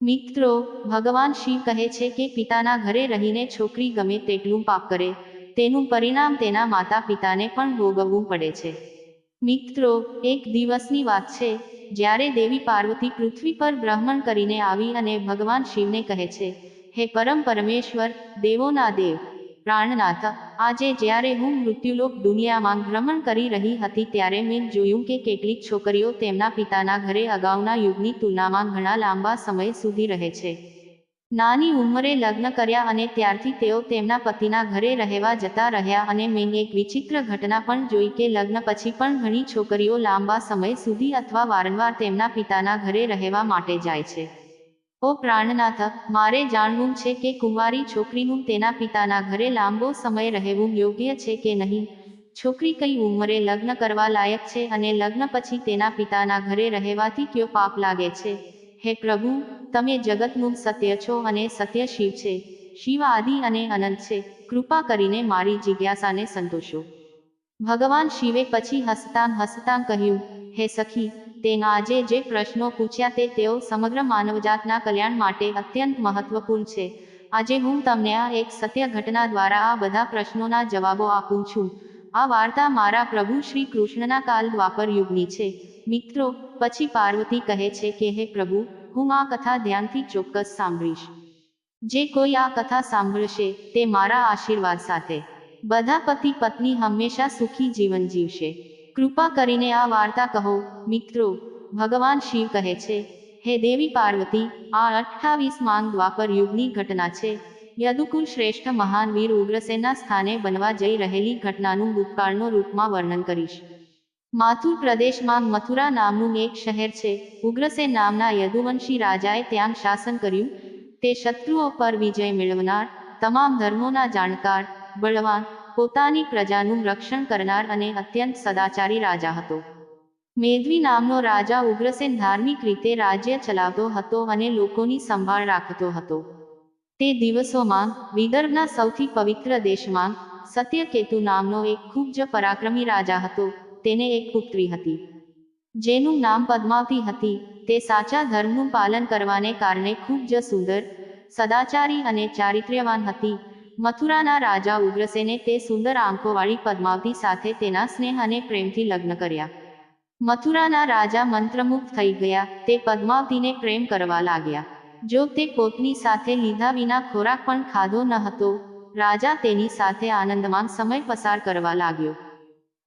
મિત્રો, ભગવાન શિવ કહે છે કે પિતાના ઘરે રહીને છોકરી ગમે તેટલું પાપ કરે, તેનું પરિણામ તેના માતા પિતાને પણ ભોગવવું પડે છે. મિત્રો, એક દિવસની વાત છે, જ્યારે દેવી પાર્વતી પૃથ્વી પર બ્રહ્મણ કરીને આવી અને ભગવાન શિવને કહે છે, હે પરમ પરમેશ્વર દેવોના દેવ પ્રાણનાથ. આજે જ્યારે હું મૃત્યુલોક દુનિયામાં ભ્રમણ કરી રહી હતી ત્યારે મેં જોયું કે કેટલીક છોકરીઓ તેમના પિતાના ઘરે અગાઉના યુગની તુલનામાં ઘણા લાંબા સમય સુધી રહે છે. નાની ઉંમરે લગ્ન કર્યા અને ત્યારથી તેઓ તેમના પતિના ઘરે રહેવા જતા રહ્યા અને મેં એક વિચિત્ર ઘટના પણ જોઈ કે લગ્ન પછી પણ ઘણી છોકરીઓ લાંબા સમય સુધી અથવા વારંવાર તેમના પિતાના ઘરે રહેવા માટે જાય છે. ઓ પ્રાણનાથ, મારે જાણવું છે કે કુંવારી છોકરીનું તેના પિતાના ઘરે લાંબો સમય રહેવું યોગ્ય છે કે નહીં? છોકરી કઈ ઉંમરે લગ્ન કરવા લાયક છે અને લગ્ન પછી તેના પિતાના ઘરે રહેવાથી કયો પાપ લાગે છે? હે પ્રભુ, તમે જગતનું સત્ય છો અને સત્ય શિવ છે. શિવ આદિ અને અનંત છે. કૃપા કરીને મારી જિજ્ઞાસાને સંતોષો. ભગવાન શિવે પછી હસતાં હસતાં કહ્યું, હે સખી તેના આજે જે પ્રશ્નો પૂછ્યા તે તેઓ સમગ્ર માનવજાતના કલ્યાણ માટે અત્યંત મહત્વપૂર્ણ છે. આજે હું તમને આ એક સત્ય ઘટના દ્વારા આ બધા પ્રશ્નોના જવાબો આપું છું. આ વાર્તા મારા પ્રભુ શ્રી કૃષ્ણના કાલ દ્વાપર યુગની છે. મિત્રો, પછી પાર્વતી કહે છે કે, હે પ્રભુ, હું આ કથા ધ્યાનથી ચોક્કસ સાંભળીશ. જે કોઈ આ કથા સાંભળશે તે મારા આશીર્વાદ સાથે. બધા પતિ પત્ની હંમેશા સુખી જીવન જીવશે. કૃપા કરીને આ વાર્તા કહો. મિત્રો, ભગવાન શિવ કહે છે, હે દેવી પાર્વતી, આ અઠ્ઠાવીસ માંગ દ્વાપર યુગની ઘટના છે. યદુકુલ શ્રેષ્ઠ મહાન વીર ઉગ્રસેનના સ્થાને બનવા જઈ રહેલી ઘટનાનું ભૂતકાળનો રૂપમાં વર્ણન કરીશ. માથુર પ્રદેશમાં મથુરા નામનું એક શહેર છે. ઉગ્રસેન નામના યદુવંશી રાજાએ ત્યાં શાસન કર્યું. તે શત્રુઓ પર વિજય મેળવનાર, તમામ ધર્મોના જાણકાર, બળવાન પોતાની પ્રજાનું રક્ષણ કરનાર અને અત્યંત સદાચારી રાજા હતો. મેદવી નામનો રાજા ઉગ્રસેન ધાર્મિક રીતે રાજ્ય ચલાવતો હતો અને લોકોની સંભાળ રાખતો હતો. તે દિવસોમાં વિદર્ભના સૌથી પવિત્ર દેશમાં સત્યકેતુ નામનો એક ખૂબ જ પરાક્રમી રાજા હતો, તેને એક પુત્રી હતી. જેનું નામ પદ્માવતી હતી, તે સાચા ધર્મનું પાલન કરવાને કારણે ખૂબ જ સુંદર, સદાચારી અને ચારિત્ર્યવાન હતી. મથુરાના રાજા ઉગ્રસેને તે સુંદર આંખોવાળી પદ્માવતી સાથે તેના સ્નેહ અને પ્રેમથી લગ્ન કર્યા. મથુરાના રાજા મંત્રમુગ્ધ થઈ ગયા, તે પદ્માવતીને પ્રેમ કરવા લાગ્યા. જો તે પોતની સાથે લીધા વિના ખોરાક પણ ખાધો ન હતો, રાજા તેની સાથે આનંદમાં સમય પસાર કરવા લાગ્યો.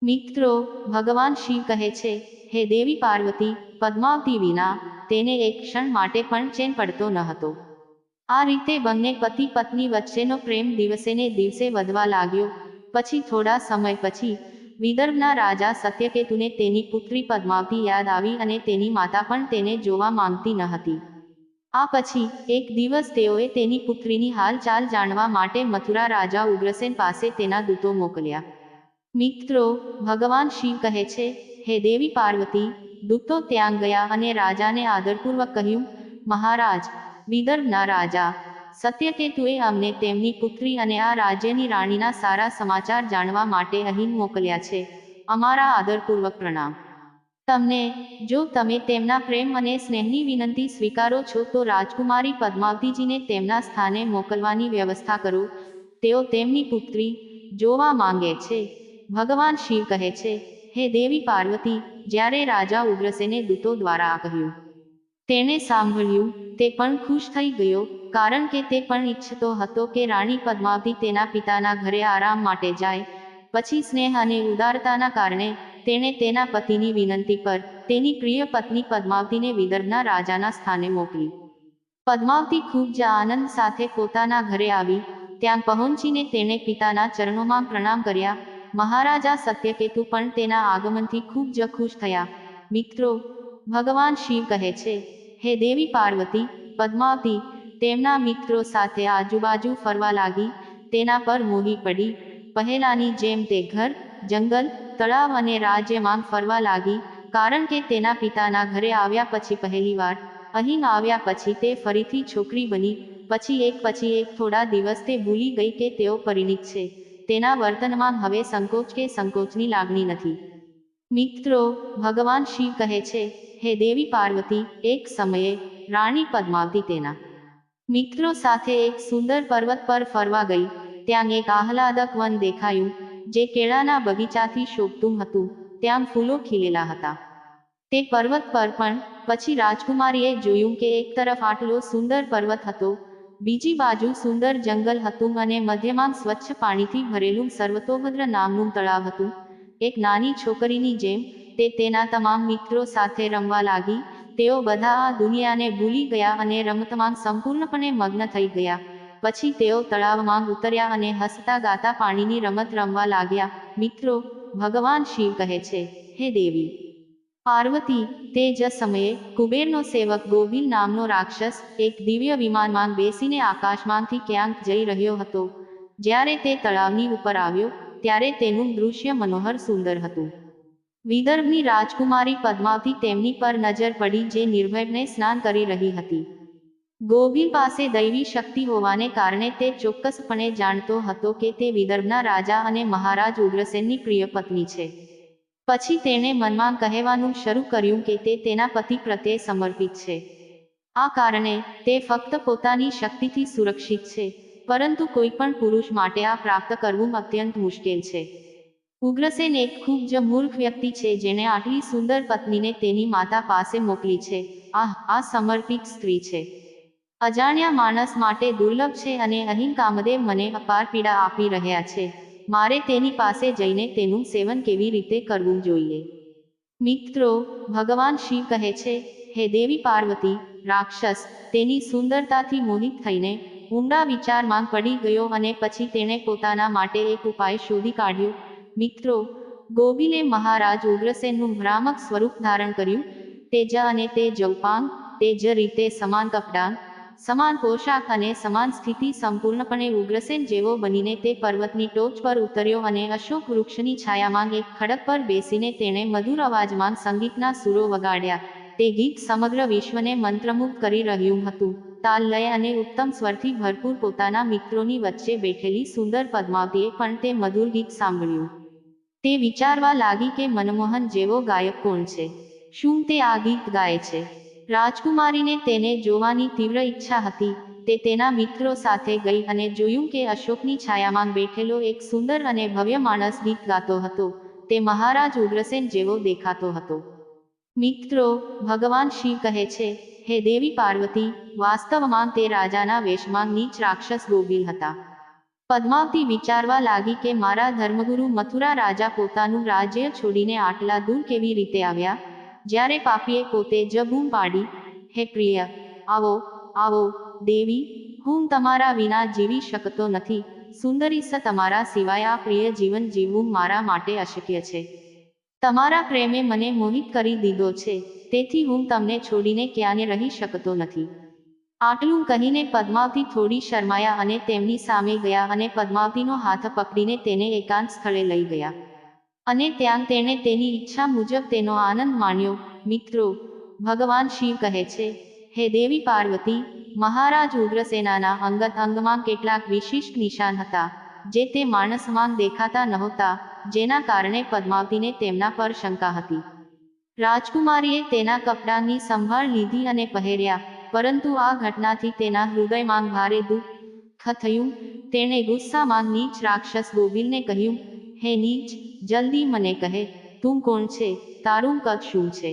મિત્રો, ભગવાન શિવ કહે છે, હે દેવી પાર્વતી, પદ્માવતી વિના તેને એક ક્ષણ માટે પણ ચેન પડતો ન હતો. આ રીતે બંને પતિ પત્ની વચ્ચેનો પ્રેમ દિવસેને દિવસે વધવા લાગ્યો. પછી થોડા સમય પછી, વિદર્ભના રાજા સત્યકેતુને તેની પુત્રી પદ્માવતી યાદ આવી અને તેની માતા પણ તેને જોવા માંગતી ન હતી. આ પછી, એક દિવસ તેઓએ તેની પુત્રીની હાલચાલ જાણવા માટે મથુરા રાજા ઉગ્રસેન પાસે તેના દૂતો મોકલ્યા. મિત્રો, ભગવાન શિવ કહે છે, હે દેવી પાર્વતી, દૂતો ત્યાં ગયા અને રાજાને આદરપૂર્વક કહ્યું, મહારાજ વિદર્ભના રાજા. સત્યકેતુએ અમને તેમની પુત્રી અને આ રાજ્યની રાણીના સારા સમાચાર જાણવા માટે અહીં મોકલ્યા છે. અમારા આદરપૂર્વક પ્રણામ. તમને, જો તમે તેમના પ્રેમ અને સ્નેહની વિનંતી સ્વીકારો છો, તો રાજકુમારી પદ્માવતીજીને તેમના સ્થાને મોકલવાની વ્યવસ્થા કરો. તેઓ તેમની પુત્રી જોવા માંગે છે. ભગવાન શિવ કહે છે, હે દેવી પાર્વતી, જ્યારે રાજા ઉગ્રસેને દૂતો દ્વારા કહ્યું તેણે સાંભળ્યું, તે પણ ખુશ થઈ ગયો, કારણ કે તે પણ ઈચ્છતો હતો કે રાણી પદ્માવતી તેના પિતાના ઘરે આરામ માટે જાય. પછી સ્નેહ અને ઉદારતાના કારણે તેણે તેના પતિની વિનંતી પર તેની પ્રિય પત્ની પદ્માવતીને વિદર્ભના રાજાના સ્થાને મોકલી. પદ્માવતી ખૂબ જ આનંદ સાથે પોતાના ઘરે આવી, ત્યાં પહોંચીને તેણે પિતાના ચરણોમાં પ્રણામ કર્યા. મહારાજા સત્યકેતુ પણ તેના આગમનથી ખૂબ જ ખુશ થયા. મિત્રો ભગવાન શિવ કહે છે, હે દેવી પાર્વતી, પદ્માવતી, તેમના મિત્રો સાથે આજુબાજુ ફરવા લાગી, તેના પર મોહી પડી, પહેલાની જેમ તે ઘર, જંગલ, તળાવ અને રાજ્યમાં ફરવા લાગી, કારણ કે તેના પિતાના ઘરે આવ્યા પછી પહેલીવાર અહીં આવ્યા પછી તે ફરીથી છોકરી બની, પછી એક પછી એક થોડા દિવસ તે ભૂલી ગઈ કે તેઓ પરિણીત છે, તેના વર્તનમાં હવે સંકોચ કે સંકોચની લાગણી નથી. મિત્રો, ભગવાન શિવ કહે છે હે દેવી પાર્વતી, એક સમયે રાણી પદ્માવતી તેના મિત્રો સાથે એક સુંદર પર્વત પર ફરવા ગઈ. ત્યાં એક આહલાદક વન દેખાયું, જે કેળાના બગીચાથી શોભતું હતું. ત્યાં ફૂલો ખીલેલા હતા. તે પર્વત પર પણ પછી રાજકુમારીએ જોયું કે એક તરફ આટલો સુંદર પર્વત હતો, બીજી બાજુ સુંદર જંગલ હતું અને મધ્યમાં સ્વચ્છ પાણીથી ભરેલું સર્વતોભદ્ર નામનું તળાવ હતું. એક નાની છોકરીની જેમ તે તેના તમામ મિત્રો સાથે રમવા લાગી. તેઓ બધા આ દુનિયાને ભૂલી ગયા અને રમતમાં સંપૂર્ણપણે મગ્ન થઈ ગયા. પછી તેઓ તળાવમાં ઉતર્યા અને હસતા ગાતા પાણીની રમત રમવા લાગ્યા. મિત્રો, ભગવાન શિવ કહે છે, હે દેવી, પાર્વતી તે જ સમયે કુબેરનો સેવક ગોવિલ નામનો રાક્ષસ એક દિવ્ય વિમાનમાં બેસીને આકાશમાંથી ક્યાંક જઈ રહ્યો હતો. જ્યારે તે તળાવની ઉપર આવ્યો, ત્યારે તેનું દૃશ્ય મનોહર સુંદર હતું. વિદર્ભની રાજકુમારી પદ્માવતી તેમની પર નજર પડી જે નિર્ભયને સ્નાન કરી રહી હતી. ગોવિલ પાસે દૈવી શક્તિ હોવાને કારણે તે ચોક્કસપણે જાણતો હતો કે તે વિદર્ભના રાજા અને મહારાજ ઉગ્રસેનની પ્રિય પત્ની છે. પછી તેણે મનમાં કહેવાનું શરૂ કર્યું કે તે તેના પતિ પ્રત્યે સમર્પિત છે. આ કારણે તે ફક્ત પોતાની શક્તિથી સુરક્ષિત છે, પરંતુ કોઈ પણ પુરુષ માટે આ પ્રાપ્ત કરવું અત્યંત મુશ્કેલ છે. ઉગ્રસેન એક ખૂબ જ મૂર્ખ વ્યક્તિ છે જેણે આટલી સુંદર પત્નીને તેની માતા પાસે મોકલી છે. આહ, આ સમર્પિત સ્ત્રી છે. અજાણ્યા માણસ માટે દુર્લભ છે અને અહીં કામદેવ મને અપાર પીડા આપી રહ્યા છે. મારે તેની પાસે જઈને તેનું સેવન કેવી રીતે કરવું જોઈએ? મિત્રો, ભગવાન શિવ કહે છે, હે દેવી પાર્વતી, રાક્ષસ, તેની સુંદરતાથી મોહિત થઈને ઊંડા વિચારમાં પડી ગયો અને પછી તેણે પોતાના માટે એક ઉપાય શોધી કાઢ્યો મિત્રો, ગોવિલે મહારાજ ઉગ્રસેનનું ભ્રામક સ્વરૂપ ધારણ કર્યું. તેજ અને તે જવપાંગ તે જ રીતે સમાન કપડાં, સમાન પોશાક અને સમાન સ્થિતિ સંપૂર્ણપણે ઉગ્રસેન જેવો બનીને તે પર્વતની ટોચ પર ઉતર્યો અને અશોક વૃક્ષની છાયામાં એક ખડક પર બેસીને તેણે મધુર અવાજમાં સંગીતના સુરો વગાડ્યા. તે ગીત સમગ્ર વિશ્વને મંત્રમુગ્ધ કરી રહ્યું હતું. તાલ લય અને ઉત્તમ સ્વરથી ભરપૂર પોતાના મિત્રોની વચ્ચે બેઠેલી સુંદર પદ્માવતીએ પણ તે મધુર ગીત સાંભળ્યું. તે વિચારવા લાગી કે મનમોહન જેવો ગાયક કોણ છે? શું તે આ ગીત ગાય છે? રાજકુમારીને તેને જોવાની તીવ્ર ઈચ્છા હતી. તે તેના મિત્રો સાથે ગઈ અને જોયું કે અશોકની છાયામાં બેઠેલો એક સુંદર અને ભવ્ય માણસ ગીત ગાતો હતો. તે મહારાજ ઉગ્રસેન જેવો દેખાતો હતો. મિત્રો, ભગવાન શિવ કહે છે, હે દેવી પાર્વતી, વાસ્તવમાં તે રાજાના વેશમાં નીચ રાક્ષસ ગોગીલ હતા. પદ્માવતી વિચારવા લાગી કે મારા ધર્મગુરુ મથુરા રાજા પોતાનું રાજ્ય છોડીને આટલા દૂર કેવી રીતે આવ્યા? જ્યારે પાપીએ પોતે જ પાડી, હે પ્રિય, આવો આવો, દેવી, હું તમારા વિના જીવી શકતો નથી. સુંદરી સ તમારા સિવાય આ પ્રિય જીવન જીવવું મારા માટે અશક્ય છે. તમારા પ્રેમે મને મોહિત કરી દીધો છે. તેથી હું તમને છોડીને ક્યાંને રહી શકતો નથી. આટલું કહીને પદ્માવતી થોડી શરમાયા અને તેમની સામે ગયા અને પદ્માવતીનો હાથ પકડીને તેને એકાંત સ્થળે લઈ ગયા. અને ત્યાં તેણે તેની ઈચ્છા મુજબ તેનો આનંદ માણ્યો, મિત્રો, ભગવાન શિવ કહે છે, હે દેવી પાર્વતી, મહારાજ ઉગ્રસેનાના અંગત અંગમાં કેટલાક વિશિષ્ટ નિશાન હતા, જે તે માણસમાં દેખાતા નહોતા, જેના કારણે પદ્માવતીને તેમના પર શંકા હતી. રાજકુમારીએ તેના કપડાંની સંભાળ લીધી અને પહેર્યા પરંતુ આ ઘટનાથી તેના હૃદયમાં ભારે દુઃખ થયું. તેણે ગુસ્સામાં નીચ રાક્ષસ ગોવિલને કહ્યું, હે નીચ, જલ્દી મને કહે, તું કોણ છે? તારું કદ શું છે?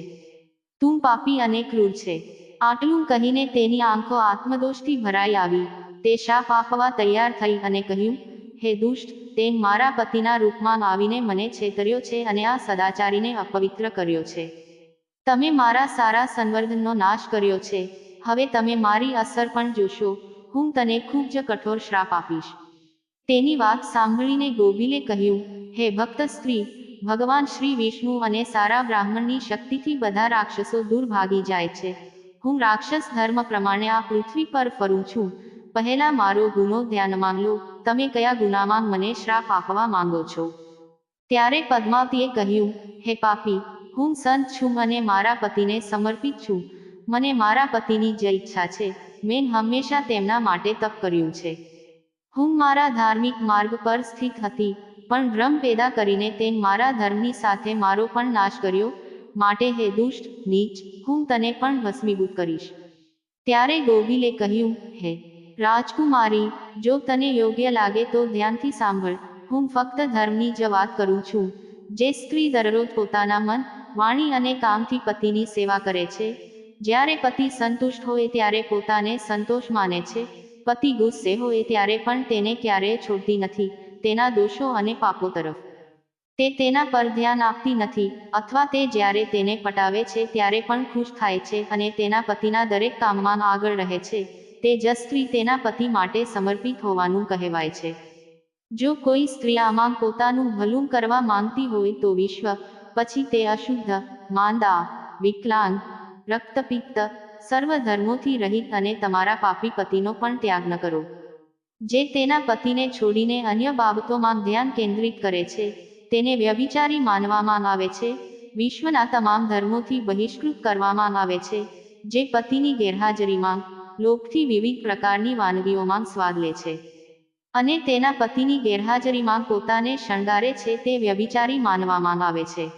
તું પાપી અને ક્રૂર છે. આટલું કહીને તેની આંખો આત્મદોષથી ભરાઈ આવી. તે શાપ આપવા તૈયાર થઈ અને કહ્યું, હે દુષ્ટ, તે મારા પતિના રૂપમાં આવીને મને છેતર્યો છે અને આ સદાચારીને અપવિત્ર કર્યો છે. તમે મારા સારા સંવર્ધનનો નાશ કર્યો છે. હવે તમે મારી અસર પણ જોશો. હું તને ખૂબ જ કઠોર શ્રાપ આપીશ. તેની વાત સાંભળીને ગોવિલે કહ્યું, હે ભક્ત સ્ત્રી, ભગવાન શ્રી વિષ્ણુ અને સારા બ્રાહ્મણની શક્તિથી બધા રાક્ષસો દૂર ભાગી જાય છે. હું રાક્ષસ ધર્મ પ્રમાણે આ પૃથ્વી પર ફરું છું. પહેલા મારો ગુનો ધ્યાનમાં લો. તમે કયા ગુનામાં મને શ્રાપ આપવા માંગો છો? ત્યારે પદ્માવતીએ કહ્યું, હે પાપી, હું સંત છું અને મારા પતિને સમર્પિત છું. મને મારા પતિની જે ઈચ્છા છે, મેં હંમેશા તેમના માટે તપ કર્યું છે. હું મારા ધાર્મિક માર્ગ પર સ્થિત હતી, પણ ભ્રમ પેદા કરીને તે મારા ધર્મની સાથે મારો પણ નાશ કર્યો, માટે હે દુષ્ટ, નીચ, હું તને પણ ભસ્મીભૂત કરીશ. ત્યારે ગોવિલે કહ્યું, હે, રાજકુમારી, જો તને યોગ્ય લાગે તો ધ્યાનથી સાંભળ, હું ફક્ત ધર્મની જ વાત કરું છું, જે સ્ત્રી દરરોજ પોતાના મન, વાણી અને કામથી પતિની સેવા કરે છે જ્યારે પતિ સંતુષ્ટ હોય ત્યારે પોતાને સંતોષ માને છે. પતિ ગુસ્સે હોય ત્યારે પણ તેને ક્યારેય છોડતી નથી, તેના દોષો અને પાપો તરફ. તે તેના પર ધ્યાન આપતી નથી, અથવા તે જ્યારે તેને પટાવે છે ત્યારે પણ ખુશ થાય છે અને તેના પતિના દરેક કામમાં આગળ રહે છે. તે જ તેના પતિ માટે સમર્પિત હોવાનું કહેવાય છે. જો કોઈ સ્ત્રી આમાં પોતાનું ભલું કરવા માંગતી હોય તો વિશ્વ, પછી તે અશુદ્ધ, માંદા, વિકલાંગ રક્તપિત્ત સર્વ ધર્મોથી રહિત અને તમારા પાપી પતિનો પણ ત્યાગ ન કરો. જે તેના પતિને છોડીને અન્ય બાબતોમાં ધ્યાન કેન્દ્રિત કરે છે, તેને વ્યભિચારી માનવામાં આવે છે, વિશ્વના તમામ ધર્મોથી બહિષ્કૃત કરવામાં આવે છે, જે પતિની ગેરહાજરીમાં, લોકથી વિવિધ પ્રકારની વાનગીઓમાં સ્વાદ લે છે. અને તેના પતિની ગેરહાજરીમાં પોતાને શણગારે છે, તે વ્યભિચારી માનવામાં આવે છે.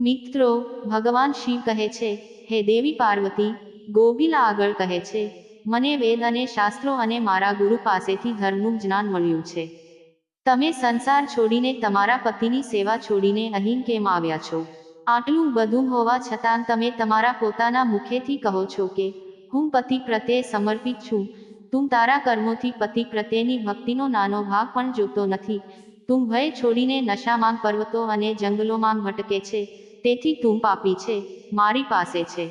મિત્રો, ભગવાન શિવ કહે છે હે દેવી પાર્વતી ગોગીલા આગળ કહે છે, મને વેદ અને શાસ્ત્રો અને મારા ગુરુ પાસેથી ધર્મનું જ્ઞાન મળ્યું છે. તમે સંસાર છોડીને તમારા પતિની સેવા છોડીને અહીં કેમ આવ્યા છો? આટલું બધું હોવા છતાં તમે તમારા પોતાના મુખેથી કહો છો કે, હું પતિ પ્રત્યે સમર્પિત છું. તું તારા કર્મોથી પતિ પ્રત્યેની ભક્તિનો નાનો ભાગ પણ જોતો નથી. તું ભય છોડીને નશામાં પર્વતો અને જંગલોમાં ભટકે છે. તેથી તું પાપી છે, મારી પાસે છે.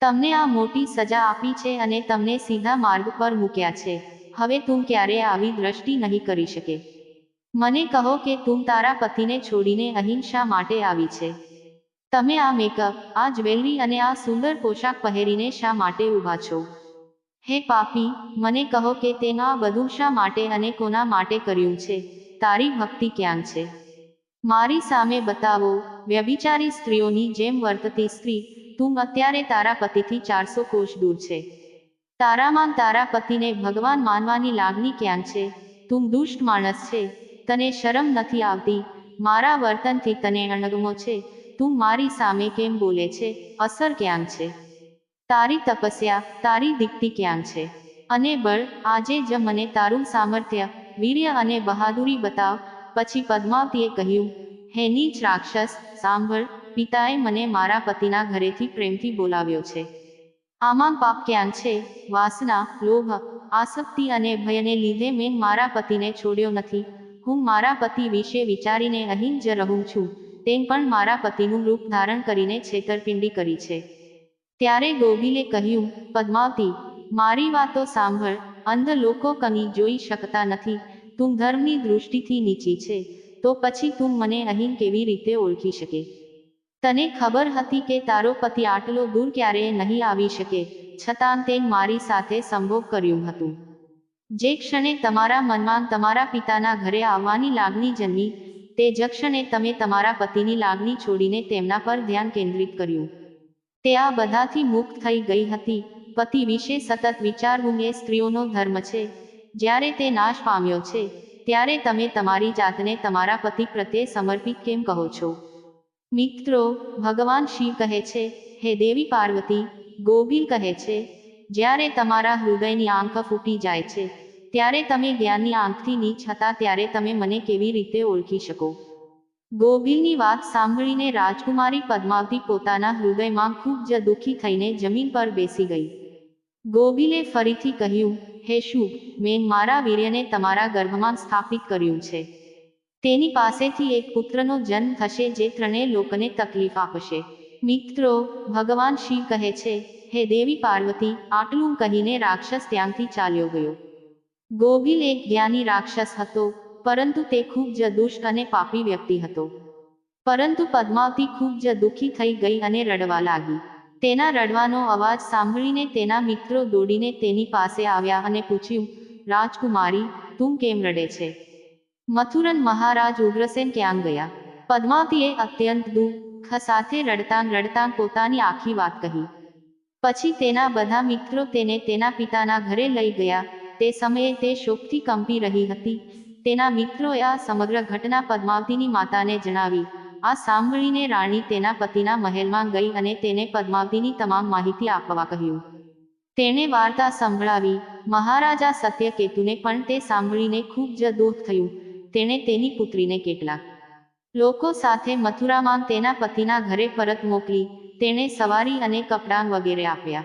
તમને આ મોટી સજા આપી છે અને તમને સીધા માર્ગ પર મૂક્યા છે. હવે તું ક્યારે આવી દ્રષ્ટિ નહીં કરી શકે. મને કહો કે તું તારા પતિને છોડીને અહિંસા માટે આવી છે. તમે આ મેકઅપ આ જ્વેલરી અને આ સુંદર પોશાક પહેરીને શા માટે ઊભા છો? હે પાપી, મને કહો કે તે બધું શા માટે અને કોના માટે કર્યું છે? તારી ભક્તિ ક્યાં છે? મારી સામે બતાવો, વ્યભિચારી સ્ત્રીઓની જેમ વર્તતી સ્ત્રી, તું અત્યારે તારા પતિથી ચારસો કોષ દૂર છે. તારામાં તારા પતિને ભગવાન માનવાની લાગણી ક્યાં છે? તું દુષ્ટ માણસ છે, તને શરમ નથી આવતી, મારા વર્તનથી તને અણગમો છે, તું મારી સામે કેમ બોલે છે, અસર ક્યાં છે? તારી તપસ્યા, તારી દીકતી ક્યાં છે? અને બળ, આજે જ મને તારું સામર્થ્ય, વીર્ય અને બહાદુરી બતાવ પછી પદ્માવતીએ કહ્યું, હે નીચ રાક્ષસ, સાંભળ, પિતાએ મને મારા પતિના ઘરેથી પ્રેમથી બોલાવ્યો છે. આમાં પાપ ક્યાં છે? વાસના, લોભ, આસક્તિ અને ભયને લીધે મેં મારા પતિને છોડ્યો નથી. હું મારા પતિ વિશે વિચારીને અહીં જ રહું છું. તેમ પણ મારા પતિનું રૂપ ધારણ કરીને છેતરપિંડી કરી છે. ત્યારે ગોગીલે કહ્યું, પદ્માવતી, મારી વાતો સાંભળ. અંધ લોકો કની જોઈ શકતા નથી. તું ધર્મની દૃષ્ટિથી નીચી છે, તો પછી તું મને અહીં કેવી રીતે ઓળખી શકે? તને ખબર હતી કે તારો પતિ આટલો દૂર ક્યારેય નહીં આવી શકે, છતાં તે મારી સાથે સંભોગ કર્યું હતું. જે ક્ષણે તમારા મનમાં તમારા પિતાના ઘરે આવવાની લાગણી જન્મી, તે જ ક્ષણે તમે તમારા પતિની લાગણી છોડીને તેમના પર ધ્યાન કેન્દ્રિત કર્યું. તે આ બધાથી મુક્ત થઈ ગઈ હતી. પતિ વિશે સતત વિચારવું એ સ્ત્રીઓનો ધર્મ છે. જ્યારે તે નાશ પામ્યો છે, ત્યારે તમે તમારી જાતને તમારા પતિ પ્રત્યે સમર્પિત કેમ કહો છો? મિત્રો, ભગવાન શિવ કહે છે, હે દેવી પાર્વતી, ગોવિલ કહે છે, જ્યારે તમારા હૃદયની આંખ ફૂટી જાય છે, ત્યારે તમે જ્ઞાનની આંખથી નીચ હતા ત્યારે તમે મને કેવી રીતે ઓળખી શકો? ગોવિલની વાત સાંભળીને રાજકુમારી પદ્માવતી પોતાના હૃદયમાં ખૂબ જ દુઃખી થઈને જમીન પર બેસી ગઈ. ગોવિલે ફરીથી કહ્યું હે શુભ, મેં મારા વીર્યને તમારા ગર્ભમાં સ્થાપિત કર્યું છે. તેની પાસેથી એક પુત્રનો જન્મ થશે જે ત્રણેય લોકોને તકલીફ આપશે. મિત્રો, ભગવાન શિવ કહે છે, હે દેવી પાર્વતી, આટલું કહીને રાક્ષસ ત્યાંથી ચાલ્યો ગયો. ગોવિલ એક જ્ઞાની રાક્ષસ હતો, પરંતુ તે ખૂબ જ દુષ્ટ અને પાપી વ્યક્તિ હતો. પરંતુ પદ્માવતી ખૂબ જ દુઃખી થઈ ગઈ અને રડવા લાગી. તેના રડવાનો અવાજ સાંભળીને તેના મિત્રો દોડીને તેની પાસે આવ્યા અને પૂછ્યું, રાજકુમારી, તું કેમ રડે છે? મથુરન મહારાજ ઉગ્રસેન ક્યાં ગયા? પદ્માવતીએ અત્યંત દુઃખ સાથે રડતાં રડતાં પોતાની આખી વાત કહી. પછી તેના બધા મિત્રો તેને તેના પિતાના ઘરે લઈ ગયા. તે સમયે તે શોકથી કંપી રહી હતી. તેના મિત્રોએ આ સમગ્ર ઘટના પદ્માવતીની માતાને જણાવી. આ સાંભળીને રાણી તેના પતિના મહેલમાં ગઈ અને તેને પદ્માવતીની તમામ માહિતી આપવા કહ્યું. તેણે વાર્તા સંભળાવી. મહારાજા સત્યકેતુને પણ તે સાંભળીને ખૂબ જ દુઃખ થયું. તેણે તેની પુત્રીને કેટલાક લોકો સાથે મથુરામાં તેના પતિના ઘરે પરત મોકલી, તેણે સવારી અને કપડાં વગેરે આપ્યા.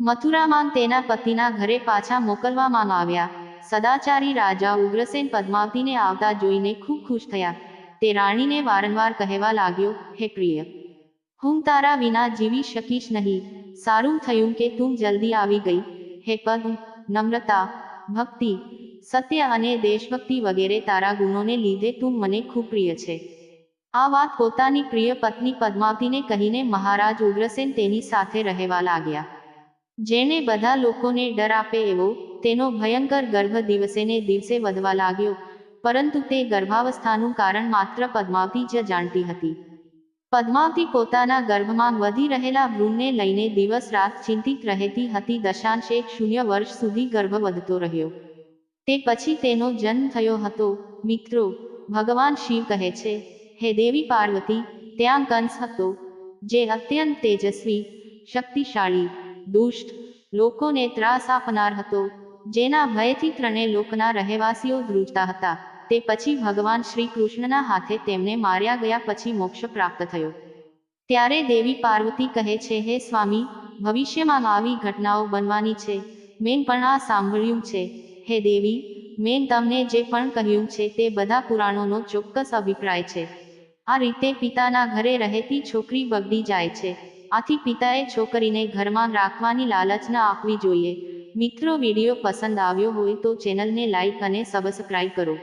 મથુરામાં તેના પતિના ઘરે પાછા મોકલવામાં આવ્યા. સદાચારી રાજા ઉગ્રસેન પદ્માવતીને આવતા જોઈને ખૂબ ખુશ થયા. તે રાણીને વારંવાર કહેવા લાગ્યો, હે પ્રિય, હું તારા વિના જીવી શકીશ નહીં. સારું થયું કે તું જલ્દી આવી ગઈ. હે પદ, નમ્રતા, ભક્તિ, સત્ય અને દેશભક્તિ વગેરે તારા ગુણોને લીધે તું મને ખૂબ પ્રિય છે. આ વાત પોતાની પ્રિય પત્ની પદ્માવતીને કહીને મહારાજ ઉગ્રસેન તેની સાથે રહેવા લાગ્યા. જેણે બધા લોકોને ડર આપે એવો, તેનો ભયંકર ગર્ભ દિવસેને દિવસે વધવા લાગ્યો. પરંતુ તે ગર્ભાવસ્થાનું કારણ માત્ર પદ્માવતી જ જાણતી હતી. પદ્માવતી પોતાના ગર્ભમાં વધી રહેલા ભ્રૂણને લઈને દિવસ રાત ચિંતિત રહેતી હતી દશાંશ એક શૂન્ય વર્ષ સુધી ગર્ભ વધતો રહ્યો. તે પછી તેનો જન્મ થયો હતો. મિત્રો, ભગવાન શિવ કહે છે, હે દેવી પાર્વતી, ત્યાં કંસ હતો, જે અત્યંત તેજસ્વી, શક્તિશાળી, દુષ્ટ, લોકોને ત્રાસ આપનાર હતો, જેના ભયથી ત્રણે લોકના રહેવાસીઓ ધ્રુજતા હતા. તે પછી ભગવાન શ્રી કૃષ્ણના હાથે તેમને માર્યા ગયા પછી મોક્ષ પ્રાપ્ત થયો. ત્યારે દેવી પાર્વતી કહે છે, હે સ્વામી, ભવિષ્યમાં આવી ઘટનાઓ બનવાની છે. મેં પણ આ સાંભળ્યું છે. હે દેવી, મેં તમને જે પણ કહ્યું છે તે બધા પુરાણોનો ચોક્કસ અભિપ્રાય છે. આ રીતે પિતાના ઘરે રહેતી છોકરી બગડી જાય છે. આથી પિતાએ છોકરીને ઘરમાં રાખવાની લાલચના આપવી જોઈએ. મિત્રો, વીડિયો પસંદ આવ્યો હોય તો ચેનલને લાઈક અને સબસ્ક્રાઇબ કરો.